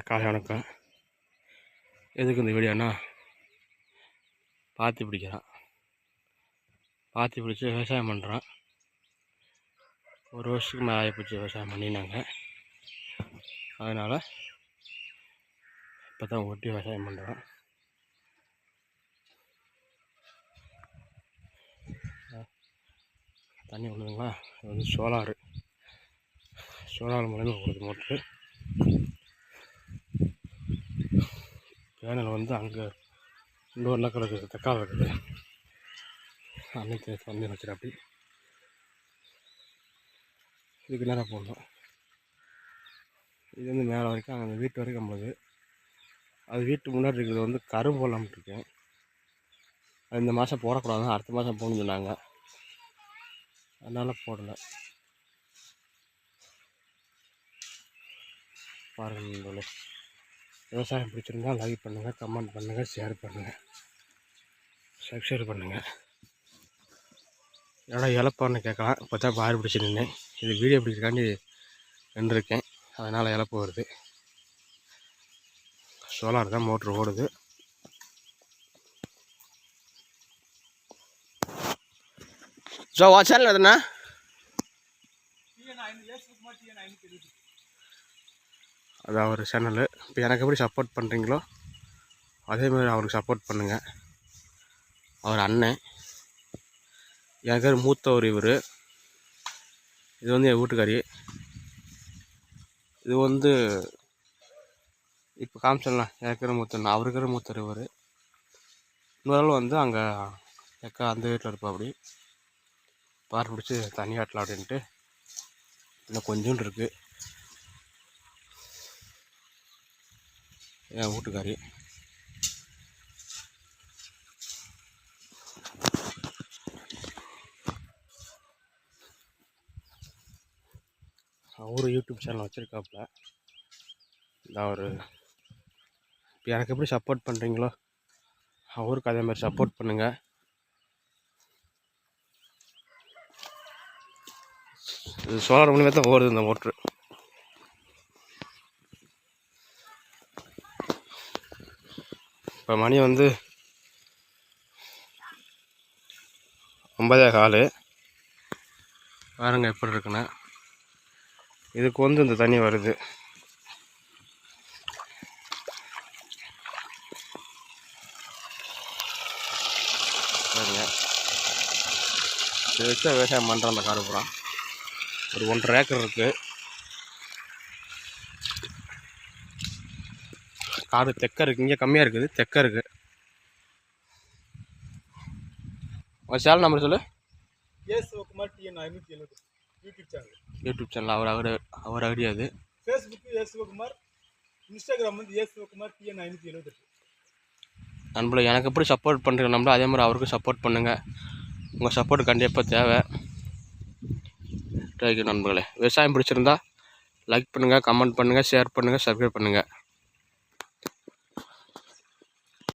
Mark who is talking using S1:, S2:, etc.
S1: காலை வணக்கம். எதுக்கு இந்த வீடியோனா பாத்தி பிடிக்கிறான். பாத்தி பிடிச்சி விவசாயம் பண்ணுறான் ஒரு வருஷத்துக்கு மேலே ஆகிப்போச்சு விவசாயம் பண்ணினாங்க. அதனால் இப்போ தான் ஒட்டி விவசாயம் பண்ணுறோம் தண்ணி விழுதுங்களா? இது வந்து சோலாரு. சோலார் மூலயமா ஒரு மோட்ரு. பேனல் வந்து அங்கே இன்னொரு கிடக்குது தக்காளி இருக்குது. அன்னைக்கு வந்து வச்சுரு அப்படி. இதுக்கு நேரம் போடணும் இது வந்து மேலே வரைக்கும் அங்கே வீட்டு வரைக்கும் போது அது வீட்டு முன்னாடி இருக்கிறது வந்து கரும்பு போடலாம்னு இருக்கேன் அது இந்த மாதம் போடக்கூடாது அடுத்த மாதம் போகணும்னு சொன்னாங்க. அதனால் போடலை. பாருங்கள் விவசாயம் பிடிச்சிருந்தால் லைக் பண்ணுங்கள் கமெண்ட் பண்ணுங்கள் ஷேர் பண்ணுங்கள் சப்ஸ்கிரைப் பண்ணுங்கள் என்னடா இழப்பான்னு கேட்கலாம். இப்போ தான் பார் பிடிச்சி நின்னேன். இது வீடியோ பிடிச்சிருக்காண்டி நின்றுருக்கேன். அதனால் இழப்பு வருது. சோலார் தான் மோட்ரு ஓடுது. ஸோ வா சேனல் எதுனா அது அவர் சேனலு இப்போ எனக்கு எப்படி சப்போர்ட் பண்ணுறீங்களோ அதேமாதிரி அவருக்கு சப்போர்ட் பண்ணுங்கள் அவர் அண்ணன். எனக்கு மூத்தவர் இவர். இது வந்து என் வீட்டுக்காரி. இது வந்து இப்போ காமிச்சிடலாம் எனக்கு மூத்தர் அவருக்கு மூத்தர் இவர். இன்னொரு வந்து அங்கே எக்கா அந்த வீட்டில் இருப்பா அப்படி பார் பிடிச்சி தண்ணி அப்படின்ட்டு. இன்னும் கொஞ்சோண்டு இருக்குது என் வீட்டுக்காரி? அவரு யூடியூப் சேனல் வச்சுருக்காப்புல. இந்த அவர் இப்போ எனக்கு எப்படி சப்போர்ட் பண்ணுறீங்களோ அவருக்கு அதே மாதிரி சப்போர்ட் பண்ணுங்கள் இது சோலார் மூலியமாக தான் ஓடுது இந்த மோட்ரு இப்போ மணி வந்து ஒன்பதே காலு. பாருங்க எப்படி இருக்குன்னு. இதுக்கு வந்து இந்த தண்ணி வருது. சரிங்க இது வச்சா விவசாயம் பண்ணுறேன் அந்த காரப்புறம் ஒரு ஒன்றரை ஏக்கர் இருக்குது காடு தெக்க இருக்குது இங்கே கம்மியாக இருக்குது தெக்க இருக்குது உங்கள் சேனல் நம்பர் சொல்லு.
S2: எஸ் சிவகுமார் டிஎன் ஐநூற்றி எழுபது யூடியூப் சேனல்
S1: யூடியூப் சேனல் அவர் அவர் அவர் அடியாது
S2: ஃபேஸ்புக்கு எஸ் சிவகுமார் இன்ஸ்டாகிராம் வந்து எஸ் சிவகுமார் டிஎன் ஐநூற்றி எழுபது
S1: நண்பர்களே எனக்கு எப்படி சப்போர்ட் பண்ணுறீங்க நம்மளோ அதே மாதிரி அவருக்கும் சப்போர்ட் பண்ணுங்கள் உங்கள் சப்போர்ட் கண்டிப்பாக தேவை. தேங்க்யூ நண்பர்களே. விவசாயம் பிடிச்சிருந்தா லைக் பண்ணுங்கள் கமெண்ட் பண்ணுங்கள் ஷேர் பண்ணுங்கள் சப்ஸ்கிரைப் பண்ணுங்கள்